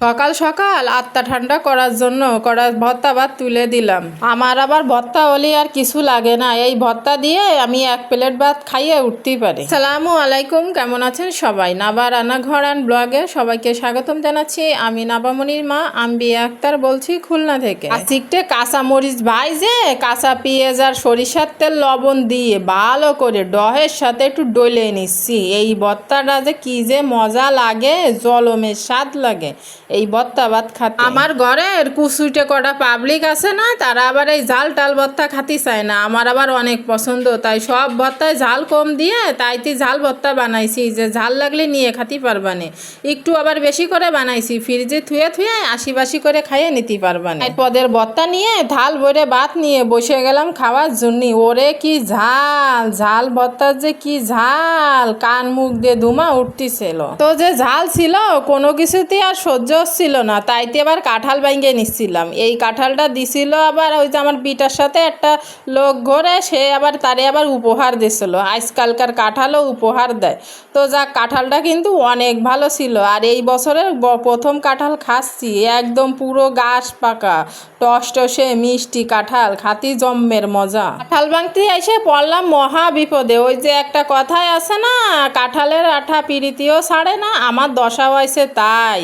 সকাল সকাল আত্মা ঠান্ডা করার জন্য করা ভর্তা ভাত তুলে দিলাম। আমার আবার ভর্তা হলে আর কিছু লাগে না। এই ভর্তা দিয়ে আমি এক প্লেট ভাত খাইয়ে উঠতেই পারি। সালামু আলাইকুম, কেমন আছেন সবাই? নাবা রান্নাঘর অ্যান্ড ব্লগে সবাইকে স্বাগতম জানাচ্ছি। আমি নাবামনির মা আম্বিয়া আক্তার বলছি খুলনা থেকে। আজকে কাঁচা মরিচ ভাইজে কাঁচা পেঁয়াজ আর সরিষার তেল লবণ দিয়ে ভালো করে ডহের সাথে একটু ডলে নিচ্ছি। এই ভর্তাটা যে কি যে মজা লাগে, জলমের স্বাদ লাগে। এই ভর্তা ভাত খাতে। আমার ঘরের কুসুইটে কটা পাবলিক আছে না তারা আবার এই ঝাল টাল ভর্তা খাতে চায় না। আমার আবার অনেক পছন্দ তাই সব ভর্তায় ঝাল কম দিয়ে তাইতে ঝাল ভর্তা বানাইছি যে ঝাল লাগলে নিয়ে খাতে পারবানে। একটু আবার বেশি করে বানাইছি ফ্রিজে থুয়ে থুয়ে আশি বাসি করে খাইয়ে নিতে পারবানে। পদের ভর্তা নিয়ে ঢাল ভরে ভাত নিয়ে বসে গেলাম খাওয়ার জন্য। ওরে কি ঝাল ঝাল ভর্তার যে কি ঝাল কান মুখ দিয়ে ধুমা উঠতেছিল। তো যে ঝাল ছিল কোনো কিছুতেই আর সহ্য হচ্ছিল না, তাইতে আবার কাঁঠাল বাইঙ্গে নিচ্ছিলাম। এই কাঁঠালটা দিছিল আবার ওই যে আমার বিটার সাথে একটা লোক ঘরে, সে আবার তারে আবার উপহার দিছিল। আজকালকার কাঁঠালও উপহার দেয়। তো যা কাঁঠালটা কিন্তু অনেক ভালো ছিল। আর এই বছরের প্রথম কাঁঠাল খাচ্ছি, একদম পুরো গাছ পাকা। টস টসে মিষ্টি কাঁঠাল খাতি জম্মের মজা। কাঁঠাল ভাঙতে এসে পড়লাম মহা বিপদে। ওই যে একটা কথাই আছে না, কাঁঠালের আঠা পিরিতিও ছাড়ে না, আমার দশা হয়েছে তাই।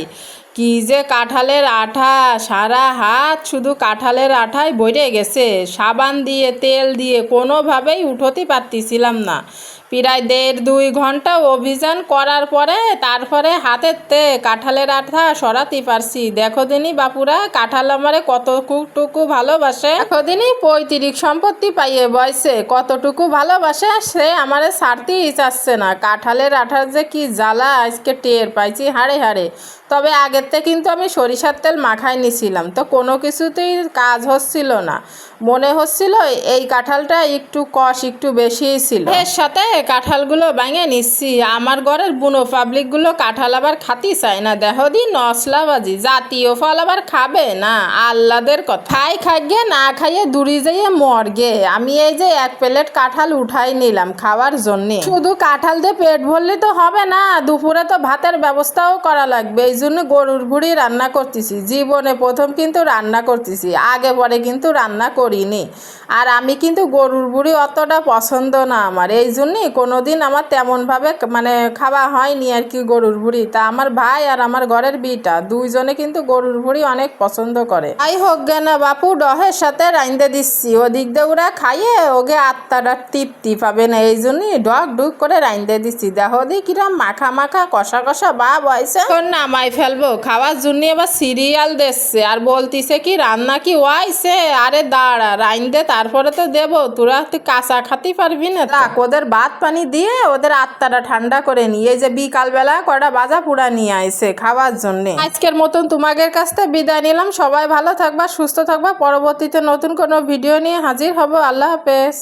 কি যে কাঁঠালের আঠা, সারা হাত শুধু কাঁঠালের আঠায় বইরে গেছে। সাবান দিয়ে, তেল দিয়ে কোনোভাবেই উঠোতে পারতেছিলাম না। প্রায় দেড় দুই ঘণ্টা অভিযান করার পরে তারপরে হাতের তে কাঁঠালের আঠা সরাতে পারছি। দেখো দিনই বাপুরা, কাঁঠাল আমারে কতটুকু ভালোবাসে? দেখো দিনই পৈতৃক সম্পত্তি পাইয়ে বয়সে কতটুকু ভালোবাসে সে আমারে ছাড়তেই চাচ্ছে না। কাঁঠালের আঠার যে কি জ্বালা, আজকে টের পাইছি হাড়ে হাড়ে। তবে আগের থেকে কিন্তু আমি সরিষার তেল মাখাই নিছিলাম, তো কোনো কিছুতেই কাজ হচ্ছিল না। মনে হচ্ছিল এই কাঁঠালটা একটু কষ, একটু বেশিই ছিল। এর সাথে কাঁঠালগুলো ভাঙে নিচ্ছি। আমার ঘরের বুনো পাবলিকগুলো কাঁঠাল আবার খাতি চায় না। দেহ দি নসলাবাজি জাতীয় ফল আবার খাবে না। আল্লাদের কথা। খাই খাইয়ে, না খাইয়ে দূরে যাইয়ে মরগে। আমি এই যে এক প্লেট কাঁঠাল উঠাই নিলাম খাওয়ার জন্যে। শুধু কাঁঠাল দিয়ে পেট ভরলে তো হবে না। দুপুরে তো ভাতের ব্যবস্থাও করা লাগবে। এই জন্য গরুর ভুড়ি রান্না করতেছি। জীবনে প্রথম কিন্তু রান্না করতেছি। আগে পরে কিন্তু রান্না করিনি। আর আমি কিন্তু গরুর ভুড়ি অতটা পছন্দ না আমার। এই জন্যই কোনোদিন আমার তেমনভাবে মানে খাওয়া হয়নি আর কি গরুর ভুড়ি তা আমার ভাই আর আমার ঘরের বিটা দুইজনে কিন্তু গরুর ভুড়ি অনেক পছন্দ করে। তাই হোক গে না বাপু, ডহের সাথে রাইন্দে দিচ্ছি। ওদিক দিয়ে ওরা খাইয়ে ওকে আত্মাটা তৃপ্তি পাবে না। এই জন্যই ডক ডুক করে রাইন্দে দিচ্ছি। দেখো দি কিরম মাখা মাখা কষা কষা বা বয়সে তোর নামাই ফেলব। খাওয়ার জন্য আবার সিরিয়াল দেখছে। আর বলতিছে কি, রান্না কি ওয়াইছে আরে দাঁড়া। রাইন্দে তারপরে তো দেব। তোরা তুই কাঁচা খাতি পারবি না রাখ ওদের ভাত পানি দিয়ে ওদের আত্মাটা ঠান্ডা করে নিয়ে এই যে বিকালবেলা কটা বাজা পুরা নিয়ে আইসে খাওয়ার জন্যে। আজকের মতন তোমাদের কাছ থেকে বিদায় নিলাম। সবাই ভালো থাকবা সুস্থ থাকবা। পরবর্তীতে নতুন কোনো ভিডিও নিয়ে হাজির হব। আল্লাহ হাফেজ।